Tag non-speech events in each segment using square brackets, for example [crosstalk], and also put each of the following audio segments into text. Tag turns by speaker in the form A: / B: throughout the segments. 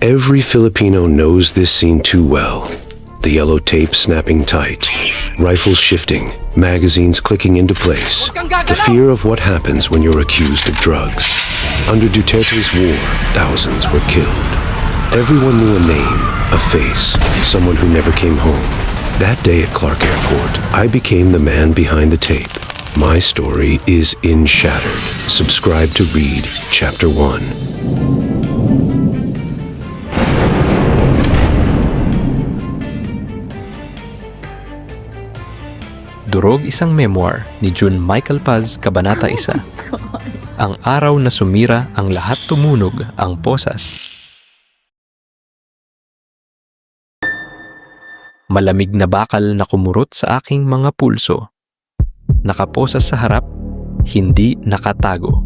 A: Every Filipino knows this scene too well. The yellow tape snapping tight, rifles shifting, magazines clicking into place. The fear of what happens when you're accused of drugs. Under Duterte's war, thousands were killed. Everyone knew a name, a face, someone who never came home. That day at Clark Airport, I became the man behind the tape. My story is in Shattered. Subscribe to read Chapter 1.
B: Durog isang memoir ni June Michael Paz, Kabanata 1. [laughs] Ang araw na sumira ang lahat tumunog ang posas. Malamig na bakal na kumurot sa aking mga pulso. Nakaposas sa harap, hindi nakatago.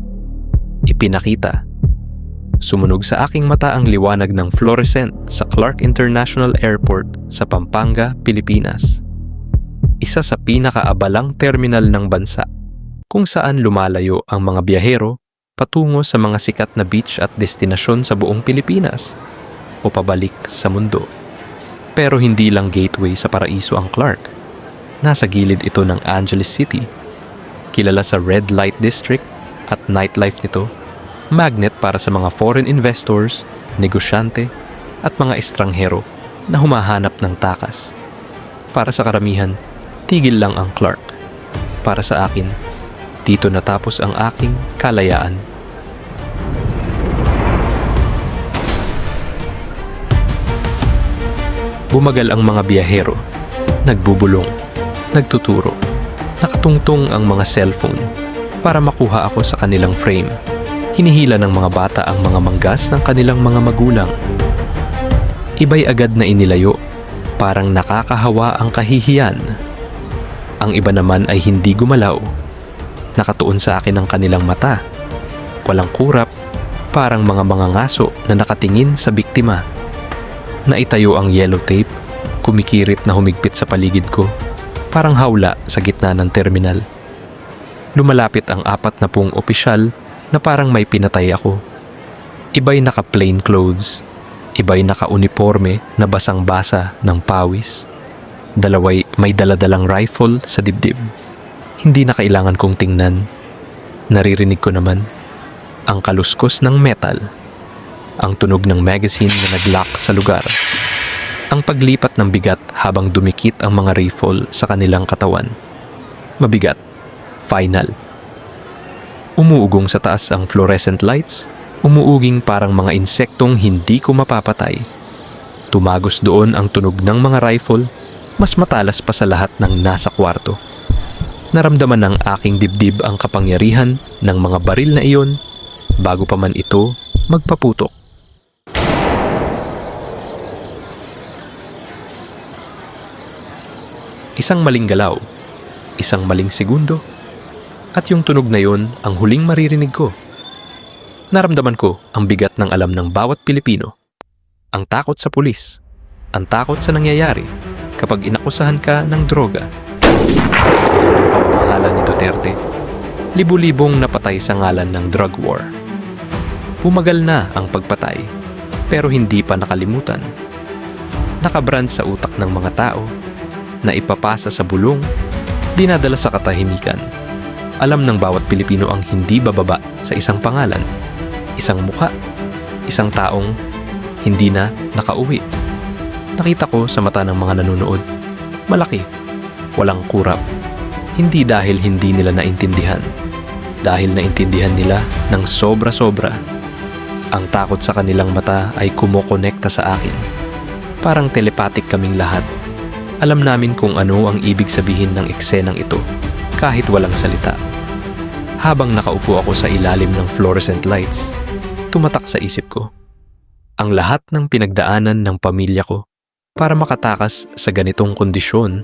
B: Ipinakita. Sumunog sa aking mata ang liwanag ng fluorescent sa Clark International Airport sa Pampanga, Pilipinas isa sa pinakaabalang terminal ng bansa kung saan lumalayo ang mga biyahero patungo sa mga sikat na beach at destinasyon sa buong Pilipinas o pabalik sa mundo. Pero hindi lang gateway sa paraiso ang Clark. Nasa gilid ito ng Angeles City, kilala sa red light district at nightlife nito, magnet para sa mga foreign investors, negosyante at mga estranghero na humahanap ng takas. Para sa karamihan, tigil lang ang Clark. Para sa akin, dito natapos ang aking kalayaan. Bumagal ang mga biyahero, nagbubulong, nagtuturo, nakatungtong ang mga cellphone para makuha ako sa kanilang frame. Hinihila ng mga bata ang mga manggas ng kanilang mga magulang. Iba'y agad na inilayo, parang nakakahawa ang kahihiyan ang iba naman ay hindi gumalaw. Nakatuon sa akin ang kanilang mata. Walang kurap, parang mga mga ngaso na nakatingin sa biktima. Naitayo ang yellow tape, kumikirit na humigpit sa paligid ko, parang hawla sa gitna ng terminal. Lumalapit ang apat na pung opisyal na parang may pinatay ako. Iba'y naka plain clothes, iba'y naka uniforme na basang-basa ng pawis. Dalaway may daladalang rifle sa dibdib. Hindi na kailangan kong tingnan. Naririnig ko naman ang kaluskos ng metal, ang tunog ng magazine na naglock sa lugar, ang paglipat ng bigat habang dumikit ang mga rifle sa kanilang katawan. Mabigat. Final. Umuugong sa taas ang fluorescent lights, umuuging parang mga insektong hindi ko mapapatay. Tumagos doon ang tunog ng mga rifle mas matalas pa sa lahat ng nasa kwarto. Naramdaman ng aking dibdib ang kapangyarihan ng mga baril na iyon bago pa man ito magpaputok. Isang maling galaw, isang maling segundo, at yung tunog na yon ang huling maririnig ko. Naramdaman ko ang bigat ng alam ng bawat Pilipino. Ang takot sa pulis, ang takot sa nangyayari kapag inakusahan ka ng droga. Sa pamamahala ni Duterte, libu-libong napatay sa ngalan ng drug war. Pumagal na ang pagpatay, pero hindi pa nakalimutan. Nakabrand sa utak ng mga tao, na ipapasa sa bulong, dinadala sa katahimikan. Alam ng bawat Pilipino ang hindi bababa sa isang pangalan, isang mukha, isang taong hindi na nakauwi. Nakita ko sa mata ng mga nanonood. Malaki. Walang kurap. Hindi dahil hindi nila naintindihan. Dahil naintindihan nila ng sobra-sobra. Ang takot sa kanilang mata ay kumokonekta sa akin. Parang telepathic kaming lahat. Alam namin kung ano ang ibig sabihin ng eksenang ito kahit walang salita. Habang nakaupo ako sa ilalim ng fluorescent lights, tumatak sa isip ko. Ang lahat ng pinagdaanan ng pamilya ko para makatakas sa ganitong kondisyon.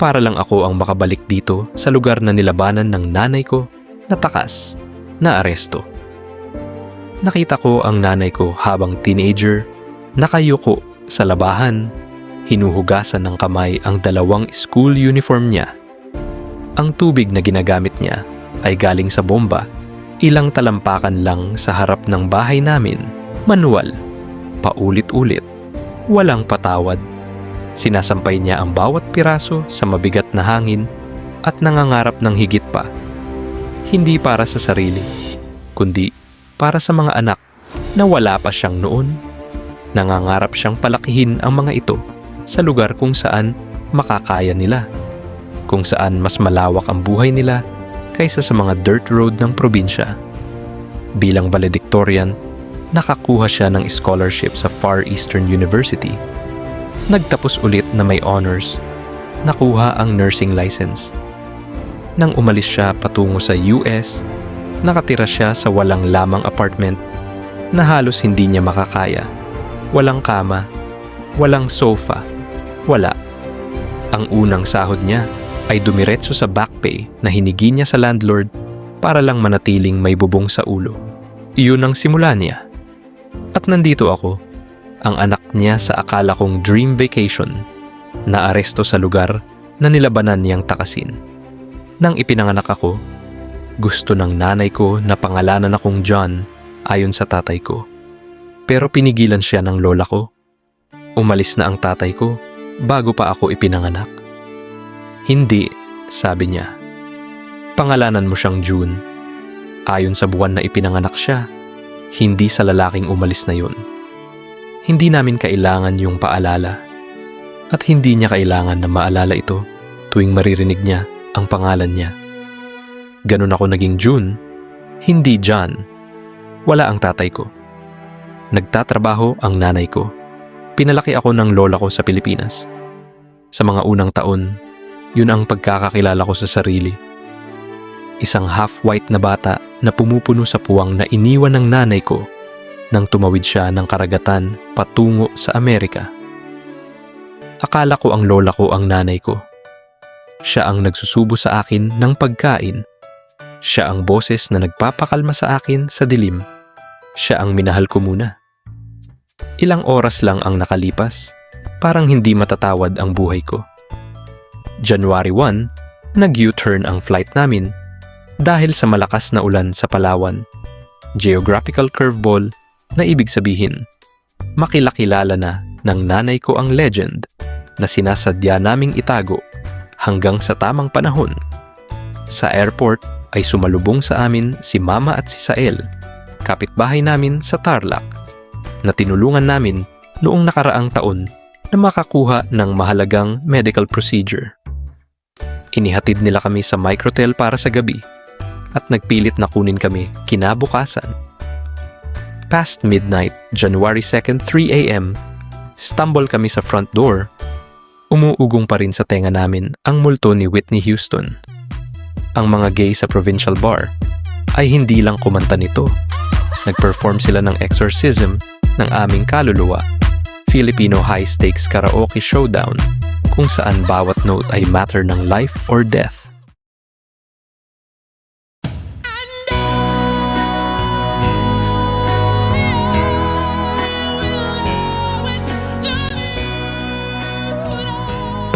B: Para lang ako ang makabalik dito sa lugar na nilabanan ng nanay ko na takas, na aresto. Nakita ko ang nanay ko habang teenager, nakayuko sa labahan, hinuhugasan ng kamay ang dalawang school uniform niya. Ang tubig na ginagamit niya ay galing sa bomba, ilang talampakan lang sa harap ng bahay namin, manual paulit-ulit, walang patawad. Sinasampay niya ang bawat piraso sa mabigat na hangin at nangangarap ng higit pa. Hindi para sa sarili, kundi para sa mga anak na wala pa siyang noon. Nangangarap siyang palakihin ang mga ito sa lugar kung saan makakaya nila, kung saan mas malawak ang buhay nila kaysa sa mga dirt road ng probinsya. Bilang valedictorian, nakakuha siya ng scholarship sa Far Eastern University. Nagtapos ulit na may honors. Nakuha ang nursing license. Nang umalis siya patungo sa US, nakatira siya sa walang lamang apartment na halos hindi niya makakaya. Walang kama, walang sofa, wala. Ang unang sahod niya ay dumiretso sa back pay na hinigi niya sa landlord para lang manatiling may bubong sa ulo. Iyon ang simula niya. At nandito ako, ang anak niya sa akala kong dream vacation, na aresto sa lugar na nilabanan niyang takasin. Nang ipinanganak ako, gusto ng nanay ko na pangalanan akong John ayon sa tatay ko. Pero pinigilan siya ng lola ko. Umalis na ang tatay ko bago pa ako ipinanganak. Hindi, sabi niya. Pangalanan mo siyang June. Ayon sa buwan na ipinanganak siya, hindi sa lalaking umalis na yun. Hindi namin kailangan yung paalala. At hindi niya kailangan na maalala ito tuwing maririnig niya ang pangalan niya. Ganun ako naging June, hindi John. Wala ang tatay ko. Nagtatrabaho ang nanay ko. Pinalaki ako ng lola ko sa Pilipinas. Sa mga unang taon, yun ang pagkakakilala ko sa sarili. Isang half-white na bata na pumupuno sa puwang na iniwan ng nanay ko nang tumawid siya ng karagatan patungo sa Amerika. Akala ko ang lola ko ang nanay ko. Siya ang nagsusubo sa akin ng pagkain. Siya ang boses na nagpapakalma sa akin sa dilim. Siya ang minahal ko muna. Ilang oras lang ang nakalipas, parang hindi matatawad ang buhay ko. January 1, nag-U-turn ang flight namin dahil sa malakas na ulan sa Palawan. Geographical curveball na ibig sabihin, makilakilala na ng nanay ko ang legend na sinasadya naming itago hanggang sa tamang panahon. Sa airport ay sumalubong sa amin si Mama at si Sael, kapitbahay namin sa Tarlac, na tinulungan namin noong nakaraang taon na makakuha ng mahalagang medical procedure. Inihatid nila kami sa microtel para sa gabi at nagpilit na kunin kami kinabukasan. Past midnight, January 2nd, 3 a.m., stumble kami sa front door. Umuugong pa rin sa tenga namin ang multo ni Whitney Houston. Ang mga gay sa provincial bar ay hindi lang kumanta nito. Nag-perform sila ng exorcism ng aming kaluluwa, Filipino high-stakes karaoke showdown kung saan bawat note ay matter ng life or death.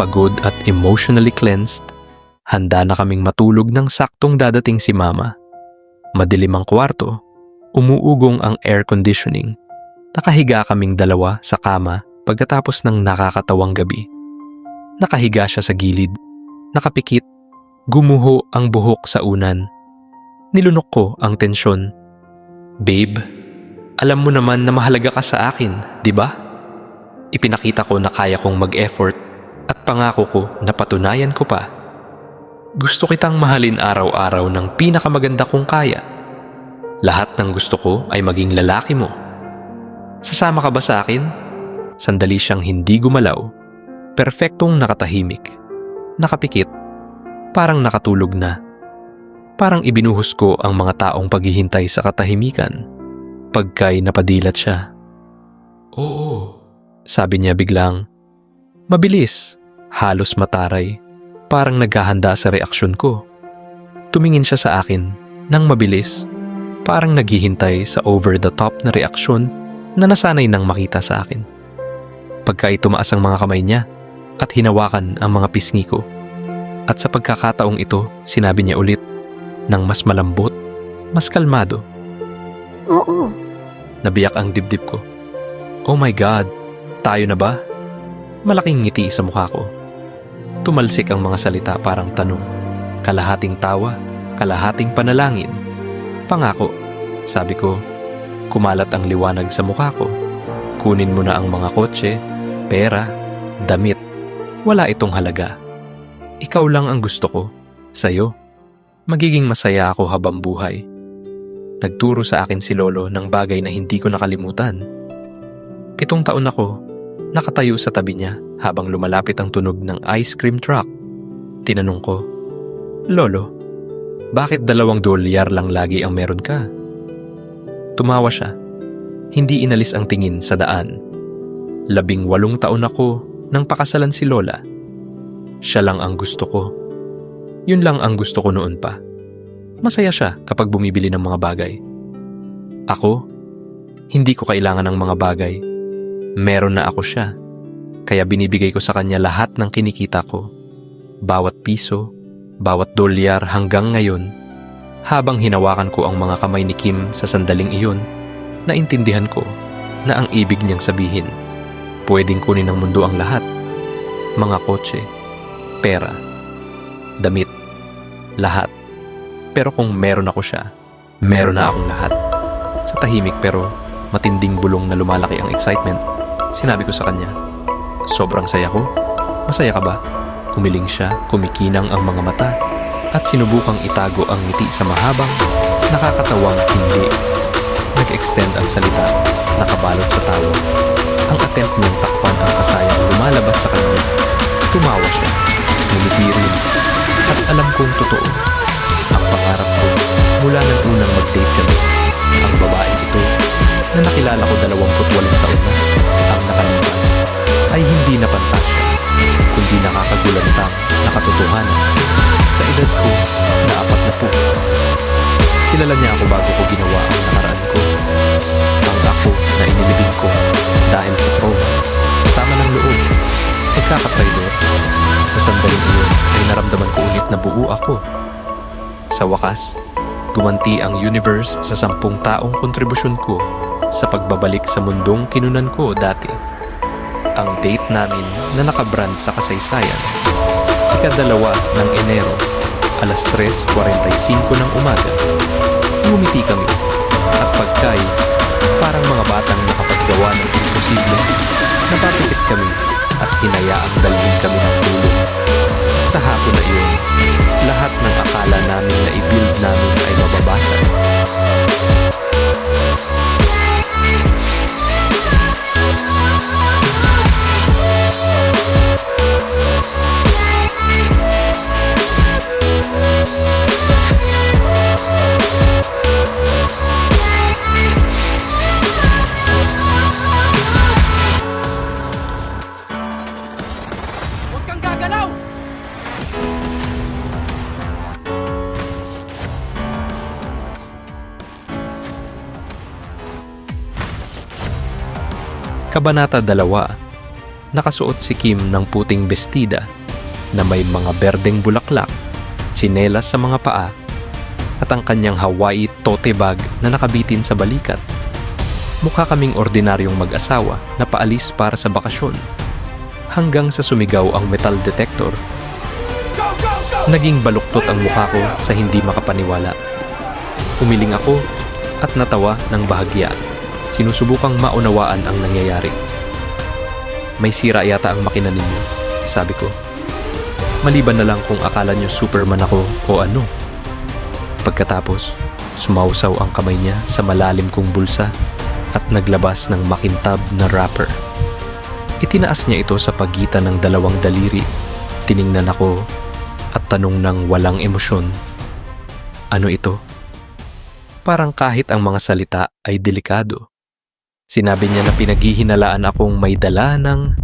B: Pagod at emotionally cleansed, handa na kaming matulog ng saktong dadating si Mama. Madilim ang kwarto, umuugong ang air conditioning. Nakahiga kaming dalawa sa kama pagkatapos ng nakakatawang gabi. Nakahiga siya sa gilid, nakapikit, gumuho ang buhok sa unan. Nilunok ko ang tensyon. Babe, alam mo naman na mahalaga ka sa akin, di ba? Ipinakita ko na kaya kong mag-effort at pangako ko na patunayan ko pa. Gusto kitang mahalin araw-araw ng pinakamaganda kong kaya. Lahat ng gusto ko ay maging lalaki mo. Sasama ka ba sa akin? Sandali siyang hindi gumalaw. Perfectong nakatahimik. Nakapikit. Parang nakatulog na. Parang ibinuhos ko ang mga taong paghihintay sa katahimikan. Pagkay napadilat siya. Oo, sabi niya biglang. Mabilis, halos mataray, parang naghahanda sa reaksyon ko. Tumingin siya sa akin nang mabilis, parang naghihintay sa over-the-top na reaksyon na nasanay nang makita sa akin. Pagka tumaas ang mga kamay niya at hinawakan ang mga pisngi ko. At sa pagkakataong ito, sinabi niya ulit ng mas malambot, mas kalmado.
C: Oo.
B: Nabiyak ang dibdib ko. Oh my God, tayo na ba? Malaking ngiti sa mukha ko. Tumalsik ang mga salita parang tanong. Kalahating tawa, kalahating panalangin. Pangako, sabi ko, kumalat ang liwanag sa mukha ko. Kunin mo na ang mga kotse, pera, damit. Wala itong halaga. Ikaw lang ang gusto ko, sa'yo. Magiging masaya ako habang buhay. Nagturo sa akin si Lolo ng bagay na hindi ko nakalimutan. Pitong taon ako, nakatayo sa tabi niya habang lumalapit ang tunog ng ice cream truck. Tinanong ko, Lolo, bakit dalawang dolyar lang lagi ang meron ka? Tumawa siya. Hindi inalis ang tingin sa daan. Labing walong taon ako nang pakasalan si Lola. Siya lang ang gusto ko. Yun lang ang gusto ko noon pa. Masaya siya kapag bumibili ng mga bagay. Ako, hindi ko kailangan ng mga bagay. Meron na ako siya. Kaya binibigay ko sa kanya lahat ng kinikita ko. Bawat piso, bawat dolyar hanggang ngayon. Habang hinawakan ko ang mga kamay ni Kim sa sandaling iyon, naintindihan ko na ang ibig niyang sabihin. Pwedeng kunin ng mundo ang lahat. Mga kotse, pera, damit, lahat. Pero kung meron ako siya, meron na akong lahat. Sa tahimik pero matinding bulong na lumalaki ang excitement, sinabi ko sa kanya, Sobrang saya ko. Masaya ka ba? Umiling siya, kumikinang ang mga mata, at sinubukang itago ang ngiti sa mahabang, nakakatawang hindi. Nag-extend ang salita, nakabalot sa tawa. Ang attempt niyang takpan ang kasayang lumalabas sa kanya. Tumawa siya, ngumiti rin, at alam kong totoo. Ang pangarap ko mula nang unang mag-date kami. Ang babaeng ito na nakilala ko 28 nakakagulantang nakatotohanan. Sa edad ko na apat na po, kilala niya ako bago ko ginawa ang nakaraan ko. Ang ako na inilibing ko dahil sa trauma, kasama ng loob, ay kakatraidor. Sa sandaling iyon ay naramdaman ko ulit na buo ako. Sa wakas, gumanti ang universe sa sampung taong kontribusyon ko sa pagbabalik sa mundong kinunan ko dati. Ang date namin na nakabrand sa kasaysayan. Ikadalawa ng Enero, alas 3.45 ng umaga. Ngumiti kami at pagkay, parang mga batang nakapaggawa ng imposible, napapikit kami at hinayaang dalhin kami ng tulong. Sa hapon na iyon, lahat ng akala namin na i-build Kabanata 2 Nakasuot si Kim ng puting bestida na may mga berdeng bulaklak, tsinelas sa mga paa, at ang kanyang Hawaii tote bag na nakabitin sa balikat. Mukha kaming ordinaryong mag-asawa na paalis para sa bakasyon. Hanggang sa sumigaw ang metal detector, naging baluktot ang mukha ko sa hindi makapaniwala. Umiling ako at natawa ng bahagya. Sinusubukang maunawaan ang nangyayari. May sira yata ang makina ninyo, sabi ko. Maliban na lang kung akala nyo Superman ako o ano. Pagkatapos, sumausaw ang kamay niya sa malalim kong bulsa at naglabas ng makintab na wrapper. Itinaas niya ito sa pagitan ng dalawang daliri. Tiningnan ako at tanong ng walang emosyon. Ano ito? Parang kahit ang mga salita ay delikado. Sinabi niya na pinaghihinalaan akong may dala ng